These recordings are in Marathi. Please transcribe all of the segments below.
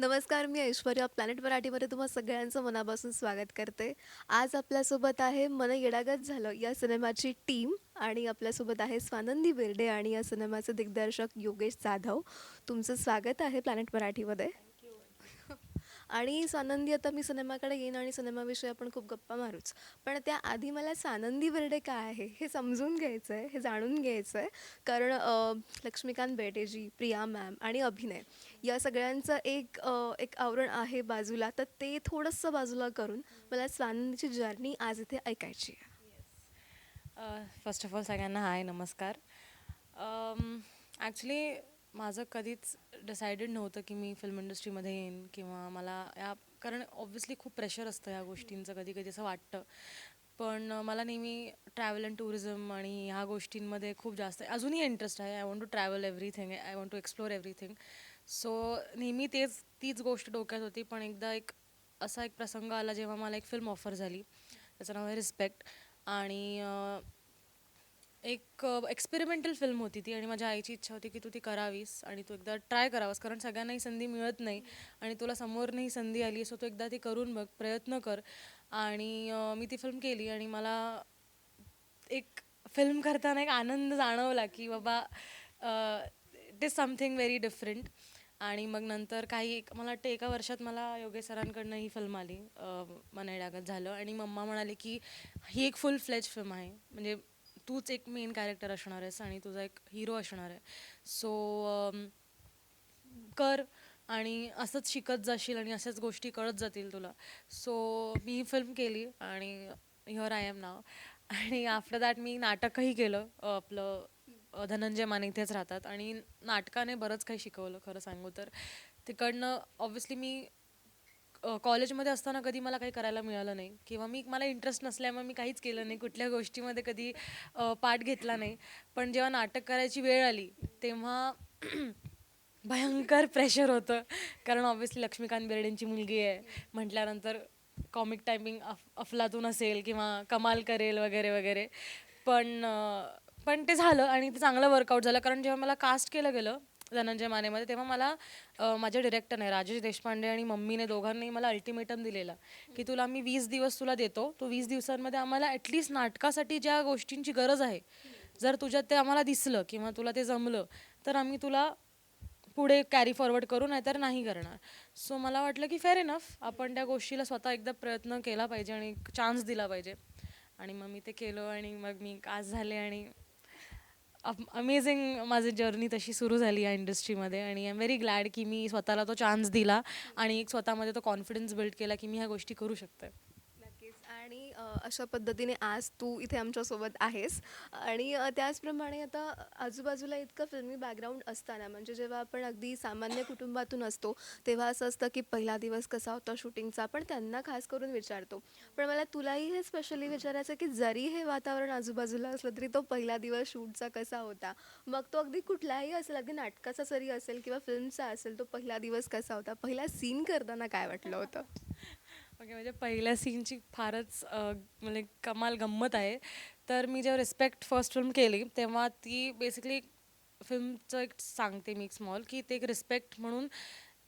नमस्कार मी ऐश्वर्या. प्लॅनेट मराठीमध्ये तुम्हा सगळ्यांचं मनापासून स्वागत करते. आज आपल्यासोबत आहे मन येडागत झालं या सिनेमाची टीम आणि आपल्यासोबत आहे स्वानंदी बिर्डे आणि या सिनेमाचे दिग्दर्शक योगेश जाधव. तुमचं स्वागत आहे प्लॅनेट मराठीमध्ये. आणि स्वानंदी आता मी सिनेमाकडे येईन आणि सिनेमाविषयी आपण खूप गप्पा मारूच. पण त्याआधी मला सानंदी बेर्डे काय आहे हे समजून घ्यायचं आहे हे जाणून घ्यायचं आहे. कारण लक्ष्मीकांत बेर्डेजी प्रिया मॅम आणि अभिनय. या सगळ्यांचं एक एक आवरण आहे बाजूला तर ते थोडंसं बाजूला करून मला स्वानंदीची जर्नी आज इथे ऐकायची आहे. फर्स्ट ऑफ ऑल सगळ्यांना हाय नमस्कार. ॲक्च्युली माझं कधीच डिसाइडेड नव्हतं की मी फिल्म इंडस्ट्रीमध्ये येईन किंवा मला या कारण ऑब्व्हियसली खूप प्रेशर असतं या गोष्टींचं कधी कधी असं वाटतं. पण मला नेहमी ट्रॅव्हल अँड टुरिझम आणि ह्या गोष्टींमध्ये खूप जास्त अजूनही इंटरेस्ट आहे. I want to travel everything I want to explore everything so नेहमी तेच तीच गोष्ट डोक्यात होती. पण एकदा एक असा एक प्रसंग आला जेव्हा मला एक फिल्म ऑफर झाली. त्याचं नाव आहे रिस्पेक्ट आणि एक एक्सपेरिमेंटल फिल्म होती ती. आणि माझ्या आईची इच्छा होती की तू ती करावीस. आणि तू एकदा ट्राय करावास. कारण सगळ्यांनाही संधी मिळत नाही. आणि तुला समोरनंही संधी आली सो तू एकदा ती करून बघ. प्रयत्न कर. आणि मी ती फिल्म केली. आणि मला एक फिल्म करताना एक आनंद जाणवला की बाबा it is something very different आणि मग नंतर काही एक मला वाटतं एका वर्षात मला योगेश सरांकडनं ही फिल्म आली मनाडागत झालं. आणि मम्मा म्हणाले की ही एक फुल फ्लेज फिल्म आहे. म्हणजे तूच एक मेन कॅरेक्टर असणार आहेस आणि तुझा एक हिरो असणार आहे. सो कर आणि असंच शिकत जाशील आणि अशाच गोष्टी कळत जातील तुला. सो मी ही फिल्म केली आणि हिअर आय एम नाव आणि आफ्टर दॅट मी नाटकही केलं आपलं धनंजय माने इथेच राहतात. आणि नाटकाने बरंच काही शिकवलं खरं सांगू तर. तिकडनं ऑब्व्हियसली मी कॉलेजमध्ये असताना कधी मला काही करायला मिळालं नाही. किंवा मी मला इंटरेस्ट नसल्यामुळे मी काहीच केलं नाही. कुठल्या गोष्टीमध्ये कधी पाठ पार्ट घेतला नाही. पण जेव्हा नाटक करायची वेळ आली तेव्हा भयंकर प्रेशर होतं. कारण ऑब्व्हियसली लक्ष्मीकांत बेर्डेंची मुलगी आहे. म्हटल्यानंतर कॉमिक टायमिंग अफ अफलातून असेल किंवा कमाल करेल वगैरे वगैरे. पण पण ते झालं आणि ते चांगलं वर्कआउट झालं. कारण जेव्हा मला कास्ट केलं गेलं धनंजय मानेमध्ये तेव्हा मला अ, माझ्या डिरेक्टरने राजेश देशपांडे आणि मम्मीने दोघांनी मला अल्टिमेटम दिलेला की तुला आम्ही वीस दिवस तुला देतो. तो वीस दिवसांमध्ये आम्हाला ॲटलिस्ट नाटकासाठी ज्या गोष्टींची गरज आहे जर तुझ्यात ते आम्हाला दिसलं किंवा तुला ते जमलं तर आम्ही तुला पुढे कॅरी फॉरवर्ड करू नाहीतर नाही करणार. सो मला वाटलं की फेअर इनफ आपण त्या गोष्टीला स्वतः एकदा प्रयत्न केला पाहिजे आणि चान्स दिला पाहिजे. आणि मग मी ते केलं आणि मग मी कास झाले आणि अमेझिंग माझी जर्नी तशी सुरू झाली या इंडस्ट्रीमध्ये आणि आय एम व्हेरी ग्लॅड की मी स्वतःला तो चान्स दिला आणि एक स्वतःमध्ये तो कॉन्फिडन्स बिल्ड केला की मी ह्या गोष्टी करू शकते. आणि अशा पद्धतीने आज तू इथे आमच्यासोबत आहेस. आणि त्याचप्रमाणे आता आजूबाजूला इतकं फिल्मी बॅकग्राऊंड असताना म्हणजे जेव्हा आपण अगदी सामान्य कुटुंबातून असतो तेव्हा असं असतं की पहिला दिवस कसा होता शूटिंगचा पण त्यांना खास करून विचारतो. पण मला तुलाही हे स्पेशली विचारायचं की जरी हे वातावरण आजूबाजूला असलं तरी तो पहिला दिवस शूटचा कसा होता? मग तो अगदी कुठलाही असेल अगदी नाटकाचा जरी असेल किंवा फिल्मचा असेल तो पहिला दिवस कसा होता? पहिला सीन करताना काय वाटलं होतं? ओके म्हणजे पहिल्या सीनची फारच म्हणजे कमाल गंमत आहे. तर मी जेव्हा रिस्पेक्ट फर्स्ट फिल्म केली तेव्हा ती बेसिकली फिल्मचं एक सांगते मी एक स्मॉल की ते एक रिस्पेक्ट म्हणून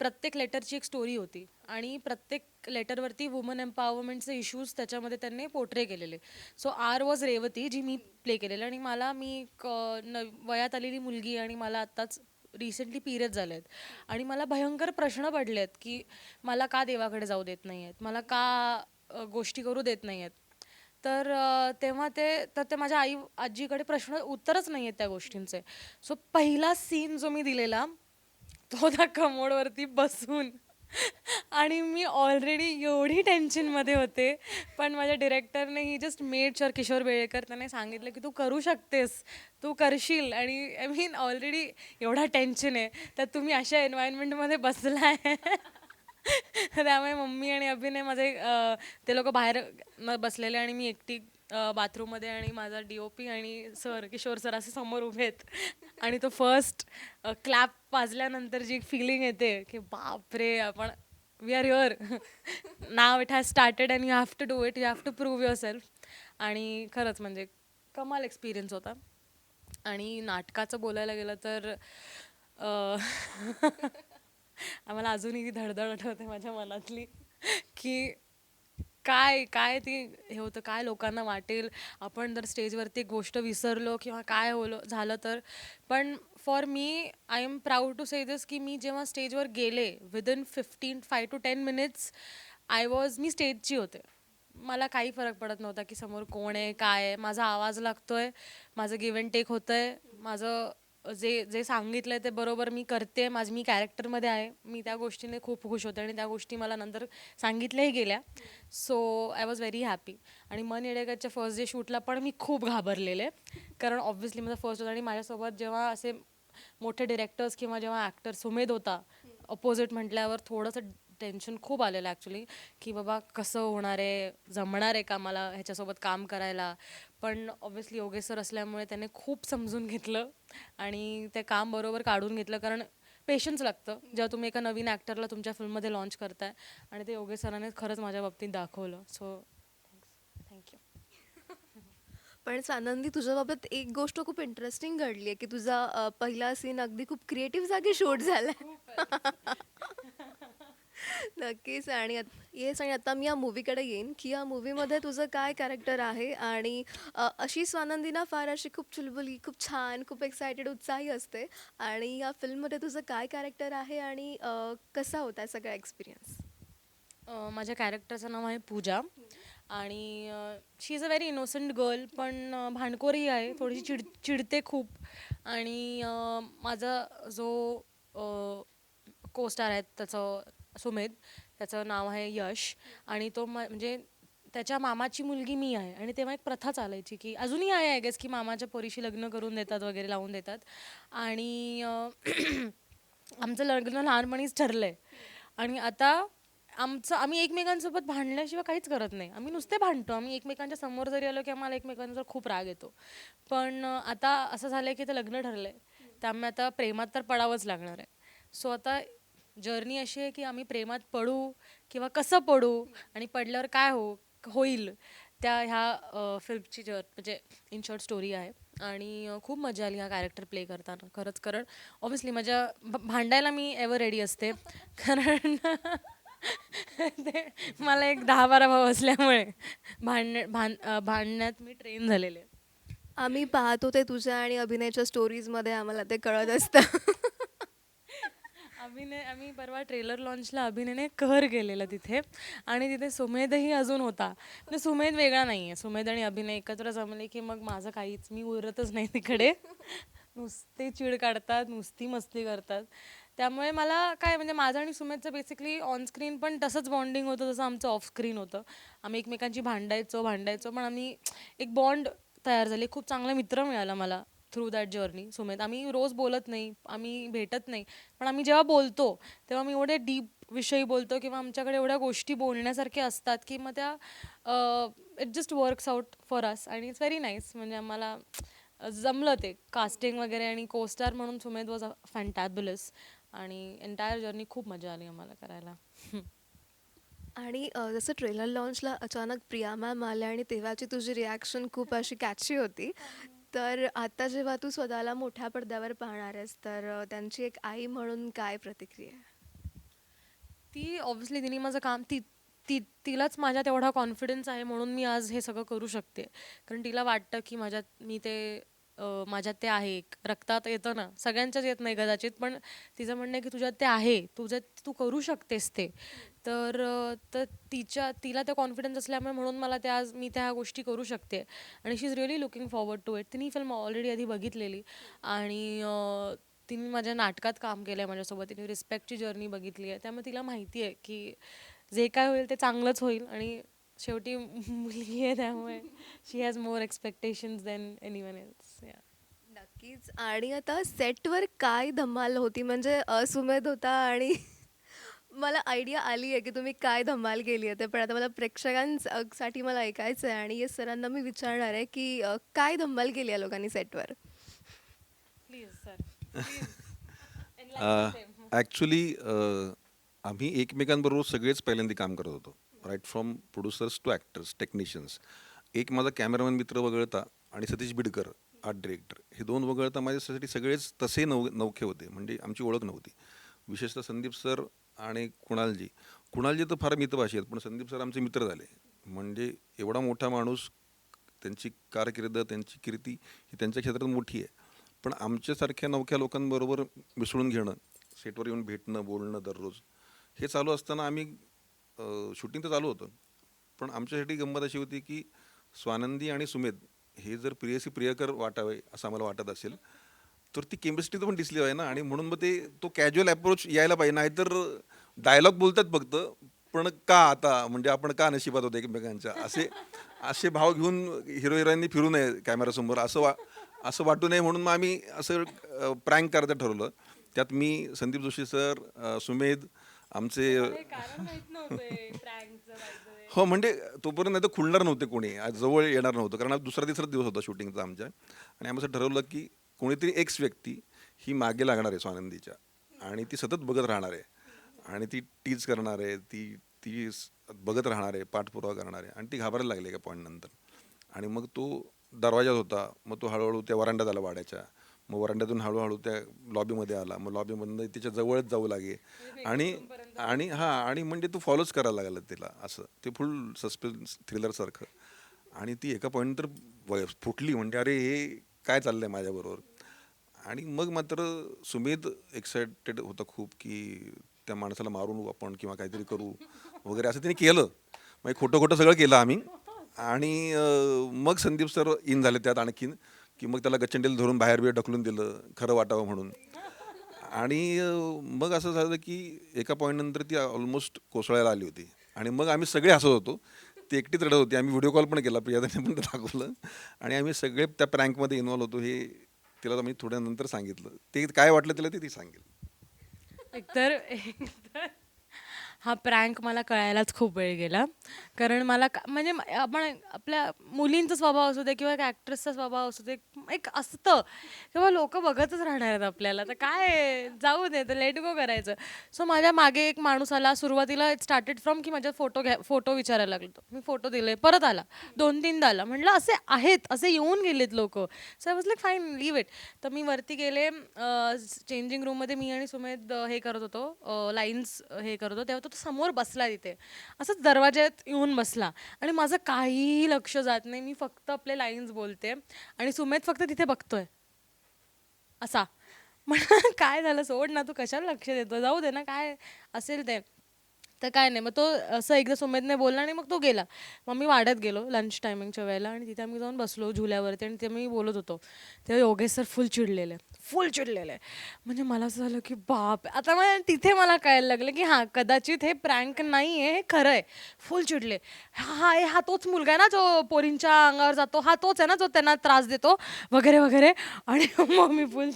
प्रत्येक लेटरची एक स्टोरी होती. आणि प्रत्येक लेटरवरती वुमन एम्पॉवरमेंटचे इश्यूज त्याच्यामध्ये त्यांनी पोर्ट्रे केलेले. सो आर वॉज रेवती जी मी प्ले केलेलं. आणि मला मी एक, न वयात आलेली मुलगी आणि मला आत्ताच रिसेंटली पिरियड झाले आहेत आणि मला भयंकर प्रश्न पडले आहेत की मला का देवाकडे जाऊ देत नाही आहेत मला का गोष्टी करू देत नाही आहेत तर तेव्हा ते तर ते माझ्या आई आजीकडे प्रश्न उत्तरच नाही आहेत त्या गोष्टींचे. सो पहिला सीन जो मी दिलेला तो त्या कमोडवरती बसून आणि मी ऑलरेडी एवढी टेन्शनमध्ये होते. पण माझ्या डिरेक्टरने ही जस्ट मेड शर किशोर बेळेकर त्याने सांगितलं की तू करू शकतेस. तू करशील. आणि आय मीन ऑलरेडी एवढा टेन्शन आहे. तर तुम्ही अशा एन्व्हायरमेंटमध्ये आहे त्यामुळे मम्मी आणि अभिनय माझे ते लोक बाहेर बसलेले आणि मी एकटी बाथरूममध्ये आणि माझा डी ओ पी आणि सर किशोर सर असे समोर उभे आहेत. आणि तो फर्स्ट क्लॅप वाजल्यानंतर जी फिलिंग येते की बापरे आपण we are your now it has started and you have to do it you have to prove yourself आणि खरंच म्हणजे कमाल एक्सपिरियन्स होता. आणि नाटकाचं बोलायला गेलं तर आम्हाला अजूनही धडधड आठवते माझ्या मनातली की काय काय ते हे होतं काय लोकांना वाटेल? आपण जर स्टेजवरती एक गोष्ट विसरलो किंवा काय होलो झालं तर? पण for me I am proud to say this की मी जेव्हा स्टेजवर गेले within fifteen five to ten minutes I was मी स्टेजची होते. मला काही फरक पडत नव्हता की समोर कोण आहे काय आहे. माझा आवाज लागतो आहे माझं गिव्ह अँड टेक आहे माझं जे जे सांगितलंय ते बरोबर मी करते. माझ मी कॅरेक्टरमध्ये आहे. मी त्या गोष्टीने खूप खुश होते आणि त्या गोष्टी मला नंतर सांगितल्याही गेल्या. So I was very happy आणि मन येडेकरच्या फर्स्ट डे शूटला पण मी खूप घाबरलेले. कारण ऑब्व्हियसली माझा फर्स्ट होता आणि माझ्यासोबत जेव्हा असे मोठे डिरेक्टर्स किंवा जेव्हा ॲक्टर्स उमेद होता अपोजिट म्हटल्यावर थोडंसं टेन्शन खूप आलेलं ॲक्च्युली की बाबा कसं होणार आहे जमणार आहे का मला ह्याच्यासोबत काम करायला? पण ऑब्व्हियसली योगेश सर असल्यामुळे त्याने खूप समजून घेतलं आणि ते काम बरोबर काढून घेतलं. कारण पेशन्स लागतं. जेव्हा तुम्ही एका नवीन ॲक्टरला तुमच्या फिल्ममध्ये लॉन्च करताय आणि ते योगेश सरांनी खरंच माझ्या बाबतीत दाखवलं. सो थँक्यू पण सानंदी तुझ्याबाबत एक गोष्ट खूप इंटरेस्टिंग घडली आहे की तुझा पहिला सीन अगदी खूप क्रिएटिव्ह जागी शूट झालाय. नक्कीच. आणि आत- येस आणि आता मी या मूवीकडे येईन की या मूवीमध्ये तुझं काय कॅरेक्टर आहे आणि अ, अशी स्वानंदी ना फार अशी खूप चुलबुली खूप छान खूप एक्सायटेड उत्साही असते. आणि या फिल्ममध्ये तुझं काय कॅरेक्टर आहे आणि अ, कसा होता सगळा एक्सपिरियन्स अ, माझ्या कॅरेक्टरचं नाव आहे पूजा. आणि she is a very innocent girl पण अ, भांडखोरही आहे. थोडीशी चिड चिडते खूप. आणि अ, माझा जो को स्टार आहे त्याचं सुमेध त्याचं नाव आहे यश. आणि तो म- म्हणजे त्याच्या मामाची मुलगी मी आहे. आणि तेव्हा एक प्रथा चालायची की अजूनही आहे आय गेस की मामाच्या पोरीशी लग्न करून देतात वगैरे लावून देतात. आणि आमचं लग्न लहानपणीच ठरलं आहे आणि आता आमचं आम्ही एकमेकांसोबत भांडल्याशिवाय काहीच करत नाही. आम्ही नुसते भांडतो. आम्ही एकमेकांच्या समोर जरी आलो की आम्हाला एकमेकांचा खूप राग येतो. पण आता असं झालं आहे की ते लग्न ठरलं आहे त्यामुळे आता प्रेमात तर पडावंच लागणार आहे. सो आता जर्नी अशी आहे की आम्ही प्रेमात पडू किंवा कसं पडू आणि पडल्यावर काय हो होईल त्या ह्या फिल्मची जर म्हणजे इन शॉर्ट स्टोरी आहे. आणि खूप मजा आली हा कॅरेक्टर प्ले करताना खरंच कारण ऑब्व्हियसली माझ्या भांडायला मी एव्हर रेडी असते. कारण ते मला एक दहा बारा भाऊ असल्यामुळे भांड भांड भांडण्यात मी ट्रेन झालेले. आम्ही पाहतो ते तुझ्या आणि अभिनयच्या स्टोरीजमध्ये आम्हाला ते कळत असतं. अभिनय आम्ही परवा ट्रेलर लॉन्चला अभिनयने कहर गेलेला तिथे. आणि तिथे सुमेधही अजून होता. पण सुमेध वेगळा नाही आहे सुमेध आणि अभिनय एकत्र जमले की मग माझं काहीच मी उरतच नाही तिकडे. नुसते चिड काढतात नुसती मस्ती करतात. त्यामुळे मला काय म्हणजे माझं आणि सुमेधचं बेसिकली ऑन स्क्रीन पण तसंच बॉन्डिंग होतं जसं आमचं ऑफ स्क्रीन होतं. आम्ही एकमेकांची भांडायचो भांडायचो पण आम्ही एक बॉन्ड तयार झाली. खूप चांगला मित्र मिळाला मला. थ्रू दॅट जर्नी सुमेध आम्ही रोज बोलत नाही आम्ही भेटत नाही पण आम्ही जेव्हा बोलतो तेव्हा मी एवढे डीप विषयी बोलतो किंवा आमच्याकडे एवढ्या गोष्टी बोलण्यासारख्या असतात की मग त्या it just works out for us आणि इट्स व्हेरी नाईस म्हणजे आम्हाला जमलं ते. कास्टिंग वगैरे आणि कोस्टार म्हणून सुमेध वॉज अ फॅन्टॅबुलस आणि एंटायर जर्नी खूप मजा आली आम्हाला करायला. आणि जसं ट्रेलर लॉन्चला अचानक प्रिया मॅम आल्या आणि तेव्हाची तुझी रिॲक्शन खूप अशी कॅची होती. तर आता जेव्हा तू स्वतःला मोठ्या पडद्यावर पाहणार आहेस तर त्यांची एक आई म्हणून काय प्रतिक्रिया आहे? ती ऑब्व्हियसली तिने माझं काम ती ती तिलाच माझ्यात एवढा कॉन्फिडन्स आहे म्हणून मी आज हे सगळं करू शकते. कारण तिला वाटतं की माझ्यात मी ते माझ्यात ते आहे एक. रक्तात येतं ना सगळ्यांच्याच येत नाही कदाचित पण तिचं म्हणणं आहे की तुझ्यात ते आहे तुझ्यात तू करू शकतेस ते. तर तर तिच्या तिला ते कॉन्फिडन्स असल्यामुळे म्हणून मला त्या आज मी त्या ह्या गोष्टी करू शकते. आणि she is really looking forward to it तिने ही फिल्म ऑलरेडी आधी बघितलेली. आणि तिने माझ्या नाटकात काम केलं आहे माझ्यासोबत. तिने रिस्पेक्टची जर्नी बघितली आहे. त्यामुळे तिला माहिती आहे की जे काय होईल ते चांगलंच होईल. आणि शेवटी मुलगी आहे त्यामुळे she has more expectations than anyone else नक्कीच. आणि आता सेटवर काय धमाल होती? म्हणजे असुमेध होता आणि मला आयडिया आली आहे की तुम्ही काय धमाल केली आहे ते पण आता मला प्रेक्षकांसाठी मला ऐकायचं आहे आणि या सरांना मी विचारणार आहे की अ, काय धमाल केली आहे लोकांनी सेटवर प्लीज सर ॲक्च्युली आम्ही एकमेकांबरोबर सगळेच पहिल्यांदा काम करत होतो. Right from producers to actors technicians एक माझा कॅमेरामॅन मित्र वगळता आणि सतीश बिडकर आर्ट डिरेक्टर हे दोन वगळता माझ्यासाठी सगळेच तसे नव नौखे होते. म्हणजे आमची ओळख नव्हती. विशेषतः संदीप सर आणि कुणालजी. कुणालजी तर फार मितभाषी आहेत पण संदीप सर आमचे मित्र झाले. म्हणजे एवढा मोठा माणूस त्यांची कारकीर्द त्यांची कीर्ती ही त्यांच्या क्षेत्रात मोठी आहे. पण आमच्यासारख्या नवख्या लोकांबरोबर मिसळून घेणं सेटवर येऊन भेटणं बोलणं दररोज हे चालू असताना आम्ही शूटिंग तर चालू होतं. पण आमच्यासाठी गंमत अशी होती की स्वानंदी आणि सुमेध हे जर प्रियसी प्रियकर वाटावे असं आम्हाला वाटत असेल तर ती केमिस्ट्री तर पण दिसली आहे ना. आणि म्हणून मग ते तो कॅज्युअल अप्रोच यायला पाहिजे. नाहीतर डायलॉग बोलतात फक्त पण का आता? म्हणजे आपण का नशिबात होतो एकमेकांच्या? असे असे भाव घेऊन हिरो हिरोईननी फिरू नये कॅमेरासमोर असं वा असं वाटू नये म्हणून मग आम्ही असं प्रँक करायचं ठरवलं. त्यात मी संदीप जोशी सर सुमेध आमचे हो म्हणजे तोपर्यंत नाही तर खुलणार नव्हते कोणी. आज जवळ येणार नव्हतं. कारण दुसरा तिसरा दिवस होता शूटिंगचा आमच्या. आणि आम्ही असं ठरवलं की कोणीतरी एक्स व्यक्ती ही मागे लागणार आहे स्वानंदीच्या. आणि ती सतत बघत राहणार आहे. आणि ती टीच करणार आहे ती ती बघत राहणार आहे पाठपुरावा करणार आहे. आणि ती घाबरायला लागली एका पॉईंट नंतर. आणि मग तो दरवाजात होता. मग तो हळूहळू त्या वरांड्यात आला वाड्याच्या. मग वरांड्यातून हळूहळू त्या लॉबीमध्ये आला. मग लॉबीमधनं तिच्या जवळच जाऊ लागे. आणि आणि हां आणि म्हणजे तो फॉलोच करायला लागला तिला असं. ते फुल सस्पेन्स थ्रिलरसारखं आणि ती एका पॉईंट तर फुटली. म्हणजे अरे हे काय चाललंय माझ्याबरोबर? आणि मग मात्र सुमेध एक्सायटेड होता खूप की त्या माणसाला मारून आपण किंवा काहीतरी करू वगैरे असं त्यांनी केलं. म्हणजे खोटं खोटं सगळं केलं आम्ही. आणि मग संदीप सर इन झाले त्यात आणखीन की मग त्याला गच्चंडेल धरून बाहेर बिहेर ढकलून दिलं खरं वाटावं म्हणून. आणि मग असं झालं की एका पॉईंटनंतर ती ऑलमोस्ट कोसळायला आली होती. आणि मग आम्ही सगळे हसत होतो. ती एकटीच रडत होती. आम्ही व्हिडिओ कॉल पण केला प्रियादाने पण दाखवलं. आणि आम्ही सगळे त्या प्रँकमध्ये इन्व्हॉल्व होतो. हे तिला तर मी थोड्या नंतर सांगितलं. ते काय वाटलं तिला ते ती सांगेल. एकतर एकतर हा प्रँक मला कळायलाच खूप वेळ गेला. कारण मला का- म्हणजे म- आपण आपल्या मुलींचा स्वभाव असू दे किंवा एक ॲक्ट्रेसचा स्वभाव असू दे एक असतं. किंवा लोक बघतच राहणार आहेत आपल्याला. तर काय जाऊ दे तर लेट गो करायचं. सो माझ्या मागे एक माणूस आला. सुरुवातीला इट स्टार्टेड फ्रॉम की माझ्या फोटो घ्या फोटो विचारायला लागलो तो. मी फोटो दिले परत आला. दोन तीनदा आला. म्हटलं असे आहेत असे येऊन गेलेत लोक. So I was like fine leave it तर मी वरती गेले. चेंजिंग रूममध्ये मी आणि सुमेध अ, हे करत होतो. लाईन्स हे करत होतो. तेव्हा तो समोर बसला तिथे. असंच दरवाज्यात येऊन बसला. आणि माझं काहीही लक्ष जात नाही. मी फक्त आपले लाईन्स बोलते. आणि सुमेध फक्त तिथे बघतोय. असा. म्हण काय झालं? सोड ना तू कशाला लक्ष देतो जाऊ दे ना काय असेल ते. तर काय नाही मग तो असं एकदा सुमेधने बोलला आणि मग तो गेला. मग मी वाढत गेलो लंच टायमिंगच्या वेळेला आणि तिथे आम्ही जाऊन बसलो झुल्यावरती आणि ते मी बोलत होतो. तेव्हा योगेश सर फुल चिडलेले फुल चिडलेले. म्हणजे मला असं झालं की बाप आता मग तिथे मला कळायला लागलं की हां कदाचित हे प्रँक नाही आहे हे खरं आहे फुल चिडले. हा हे हा तोच मुलगा आहे ना जो पोरींच्या अंगावर जातो हा तोच आहे ना जो त्यांना त्रास देतो वगैरे वगैरे. आणि मग मी फुल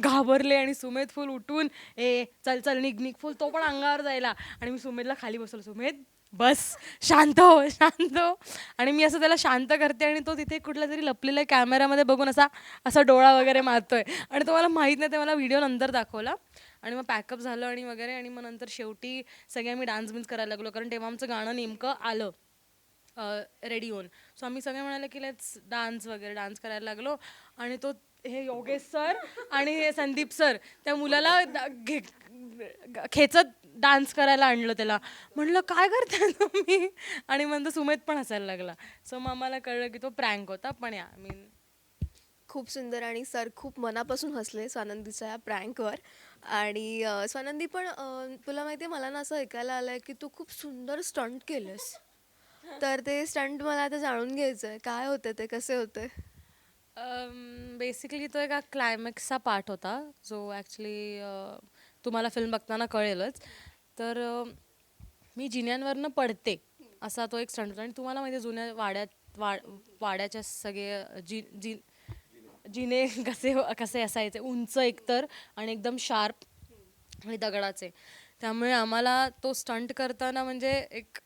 घाबरले आणि सुमेध फुल उठून ए चल चल निघ निघ. फुल तो पण अंगावर जायला. आणि मी सुमेधला खाली बसवलं. सुमेध बस. शांत हो शांत हो. आणि मी असं त्याला शांत करते आणि तो तिथे कुठल्या तरी लपलेल्या कॅमेऱ्यामध्ये बघून असा असा डोळा वगैरे मारतोय. आणि तो मला माहीत नाही ते मला व्हिडिओ नंतर दाखवला. आणि मग पॅकअप झालं आणि वगैरे आणि मग नंतर शेवटी सगळे आम्ही डान्स बिन्स करायला लागलो. कारण तेव्हा आमचं गाणं नेमकं आलं रेडी होऊन. सो आम्ही सगळे म्हणाले की लेट्स डान्स वगैरे डान्स करायला लागलो. आणि तो हे योगेश सर आणि हे संदीप सर त्या मुलाला घे- खेचत डान्स करायला आणलं त्याला. म्हणलं काय करताय तुम्ही? आणि म्हणतो सुमेध पण हसायला लागला. सो मग आम्हाला कळलं की तो प्रँक होता पण या मीन खूप सुंदर आणि सर खूप मनापासून हसले स्वानंदीच्या या प्रँकवर आणि अ, स्वानंदी पण अ, तुला माहिती आहे मला ना असं ऐकायला आलं आहे की तू खूप सुंदर स्टंट केलंस. तर ते स्टंट मला आता जाणून घ्यायचं आहे काय होते ते? कसे होते? बेसिकली तो एका क्लायमॅक्सचा पार्ट होता. जो ॲक्च्युली तुम्हाला फिल्म बघताना कळेलच. तर मी जिन्यांवरनं पडते असा तो एक स्टंट होता आणि तुम्हाला माहिती जुन्या वाड्यात वाड वाड्याच्या सगळे जी जी जिने कसे कसे असायचे? उंच एकतर आणि एकदम शार्प आणि दगडाचे. त्यामुळे आम्हाला तो स्टंट करताना म्हणजे एक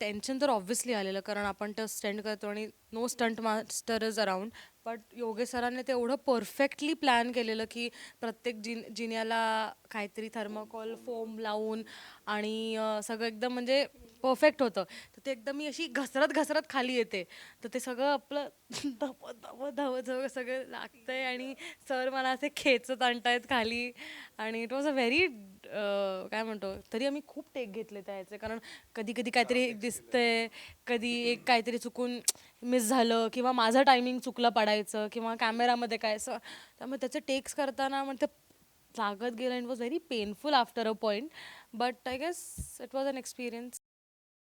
टेन्शन तर ऑब्व्हियसली आलेलं कारण आपण तर स्टंट करतो आणि no stunt master is around but Yogesh सरांनी ते एवढं परफेक्टली प्लॅन केलेलं की प्रत्येक जिन जिन्याला काहीतरी थर्माकोल फोम लावून आणि अं, सगळं एकदम म्हणजे परफेक्ट होतं. तर ते एकदम मी अशी घसरत घसरत खाली येते. तर ते सगळं आपलं धव धव धव धव सगळं लागतंय आणि सर मला असे खेचत आणतायत खाली. आणि इट वॉज अ व्हेरी काय म्हणतो तरी आम्ही खूप टेक घेतले त्या ह्याचे. कारण कधी कधी काहीतरी दिसतंय कधी एक काहीतरी चुकून मिस झालं किंवा माझं टायमिंग चुकलं पडायचं किंवा कॅमेरामध्ये काय असं त्यामुळे त्याचे टेक्स करताना म्हणजे लागत गेलं. It was very painful after a point but I guess it was an experience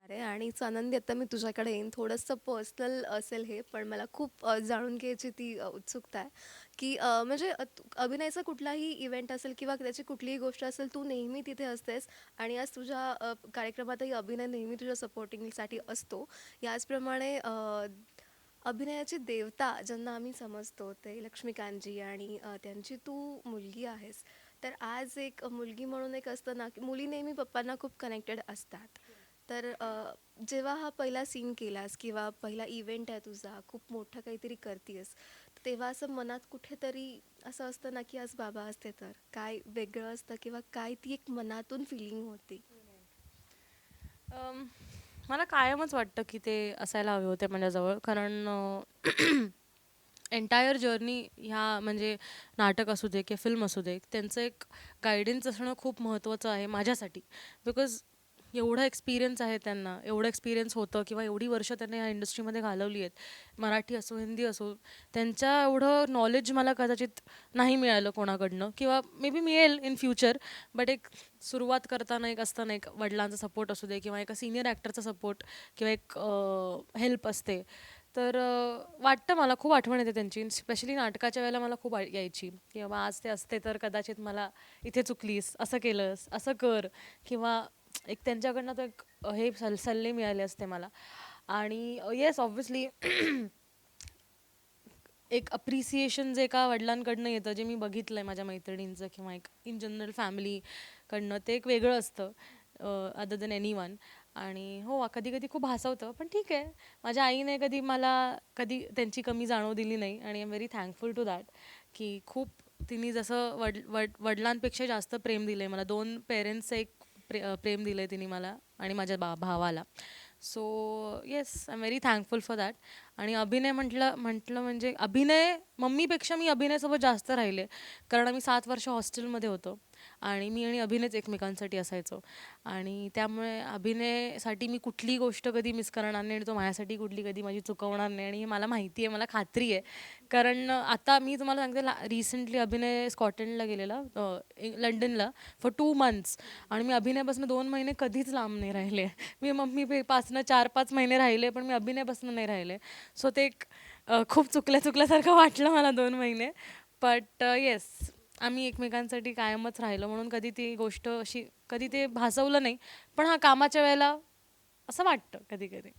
अरे आणि आनंदी आता मी तुझ्याकडे येईन. थोडंसं पर्सनल असेल हे पण मला खूप अ, जाणून घ्यायची ती अ, उत्सुकता आहे. की अ, म्हणजे अ, तू- अभिनयाचा कुठलाही इव्हेंट असेल किंवा त्याची कुठलीही गोष्ट असेल तू नेहमी तिथे असतेस. आणि आज तुझ्या अ, कार्यक्रमातही अभिनय नेहमी तुझ्या सपोर्टिंगसाठी असतो. याचप्रमाणे अ, अभिनयाची देवता ज्यांना आम्ही समजतो ते लक्ष्मीकांतजी आणि अ, त्यांची तू मुलगी आहेस. तर आज एक मुलगी म्हणून एक असतं ना की मुली नेहमी पप्पांना खूप कनेक्टेड असतात. तर जेव्हा हा पहिला सीन केलास किंवा पहिला इव्हेंट आहे तुझा खूप मोठं काहीतरी करतेस तेव्हा असं मनात कुठेतरी असं असतं ना की आज बाबा असते तर काय वेगळं असतं किंवा काय ती एक मनातून फिलिंग होती? मला कायमच वाटतं की ते असायला हवे होते माझ्याजवळ कारण एंटायर जर्नी ह्या म्हणजे नाटक असू दे किंवा फिल्म असू दे त्यांचं एक गायडन्स असणं खूप महत्त्वाचं आहे माझ्यासाठी. बिकॉज एवढा एक्सपिरियन्स आहे त्यांना एवढं एक्सपिरियन्स होतं किंवा एवढी वर्ष त्यांनी ह्या इंडस्ट्रीमध्ये घालवली आहेत मराठी असो हिंदी असो त्यांच्या एवढं नॉलेज मला कदाचित नाही मिळालं कोणाकडनं किंवा मे बी मिळेल इन फ्युचर बट एक सुरुवात करताना एक असताना एक वडिलांचा सपोर्ट असू दे किंवा एका सिनियर ॲक्टरचा सपोर्ट किंवा एक हेल्प असते. तर वाटतं मला खूप आठवण येते त्यांची स्पेशली नाटकाच्या वेळेला मला खूप यायची किंवा आज ते असते तर कदाचित मला इथे चुकलीस असं केलंस असं कर किंवा एक त्यांच्याकडनं तो एक हे सल सल्ले मिळाले असते मला. आणि येस ऑब्व्हियसली एक अप्रिसिएशन जे का वडिलांकडनं येतं जे मी बघितलं आहे माझ्या मैत्रिणींचं किंवा एक इन जनरल फॅमिलीकडनं ते एक वेगळं असतं अदर दॅन एनी वन आणि हो कधी कधी खूप हसवतं पण ठीक आहे. माझ्या आईने कधी मला कधी त्यांची कमी जाणव दिली नाही. आणि I am very thankful to that की खूप तिने जसं वड वड वडिलांपेक्षा जास्त प्रेम दिलं आहे मला दोन पेरेंट्सचं एक प्रे प्रेम दिलं आहे तिने मला आणि माझ्या बा भावाला. So yes I am very thankful for that आणि अभिनय म्हटलं म्हटलं म्हणजे अभिनय मम्मीपेक्षा मी अभिनयसोबत जास्त राहिले. कारण आम्ही सात वर्ष हॉस्टेलमध्ये होतो. आणि मी आणि अभिनयच एकमेकांसाठी असायचो. आणि त्यामुळे अभिनयसाठी मी कुठली गोष्ट कधी मिस करणार नाही आणि तो माझ्यासाठी कुठली कधी माझी चुकवणार नाही आणि हे मला माहिती आहे मला खात्री आहे. कारण आता मी तुम्हाला सांगते रिसेंटली अभिनय स्कॉटलंडला गेलेला लंडनला फॉर टू मंथ्स आणि मी अभिनयापासून दोन महिने कधीच लांब नाही राहिले. मी मम्मी मी पासनं चार पाच महिने राहिले पण मी अभिनयापासून नाही राहिले. सो ते एक खूप चुकल्या चुकल्यासारखं वाटलं मला दोन महिने. बट येस आम्ही एकमेकांसाठी कायमच राहिलो म्हणून कधी ती गोष्ट अशी कधी ते भासवलं नाही. पण हा कामाच्या वेळेला असं वाटतं कधी कधी.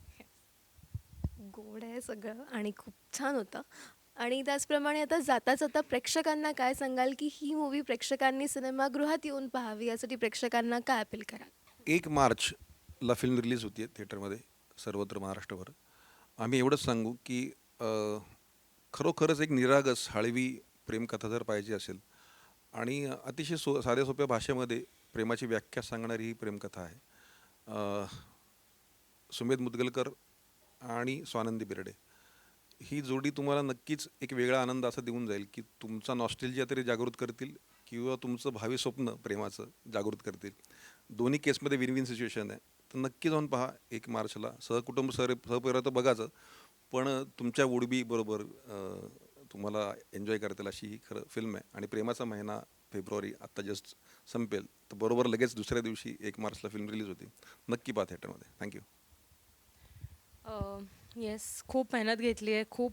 गोड आहे सगळं आणि खूप छान होतं. आणि त्याचप्रमाणे आता जाता जाता प्रेक्षकांना काय सांगाल की ही मूवी प्रेक्षकांनी सिनेमागृहात येऊन पाहावी यासाठी प्रेक्षकांना काय अपील कराल? एक मार्चला फिल्म रिलीज होती आहे थिएटरमध्ये सर्वत्र महाराष्ट्रभर. आम्ही एवढंच सांगू की खरोखरच एक निरागस हळवी प्रेमकथा जर पाहिजे असेल आणि अतिशय सो साध्या सोप्या भाषेमध्ये प्रेमाची व्याख्या सांगणारी ही प्रेमकथा आहे. सुमेध मुदगलकर आणि स्वानंदी बिर्डे. ही जोडी तुम्हाला नक्कीच एक वेगळा आनंद असा देऊन जाईल की तुमचा नॉस्टेलजिया तरी जागृत करतील किंवा तुमचं भावी स्वप्न प्रेमाचं जागृत करतील. दोन्ही केसमध्ये विन विन सिच्युएशन आहे. तर नक्की जाऊन पहा एक मार्चला. सहकुटुंब सह सहपरिवार तर बघाचं पण तुमच्या उडबी बरोबर तुम्हाला एन्जॉय करता येईल अशी ही खरं फिल्म आहे. आणि प्रेमाचा महिना फेब्रुवारी आत्ता जस्ट संपेल तर बरोबर लगेच दुसऱ्या दिवशी एक मार्चला फिल्म रिलीज होती. नक्की पहा थिएटरमध्ये थँक्यू येस खूप मेहनत घेतली आहे. खूप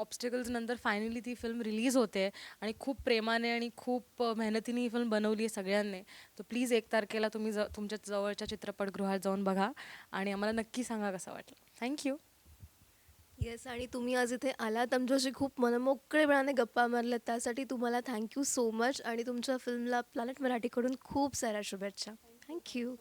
ऑब्स्टिकल्स नंतर फायनली ती फिल्म रिलीज होते. आणि खूप प्रेमाने आणि खूप मेहनतीने ही फिल्म बनवली आहे सगळ्यांनी. तर प्लीज एक तारखेला तुम्ही ज तुमच्या जवळच्या चित्रपटगृहात जाऊन बघा. आणि आम्हाला नक्की सांगा कसं वाटलं. थँक्यू येस आणि तुम्ही आज इथे आलात. आमच्याशी खूप मनमोकळेपणाने गप्पा मारल्यात त्यासाठी तुम्हाला थँक्यू सो मच आणि तुमच्या फिल्मला प्लॅनेट मराठीकडून खूप साऱ्या शुभेच्छा. थँक्यू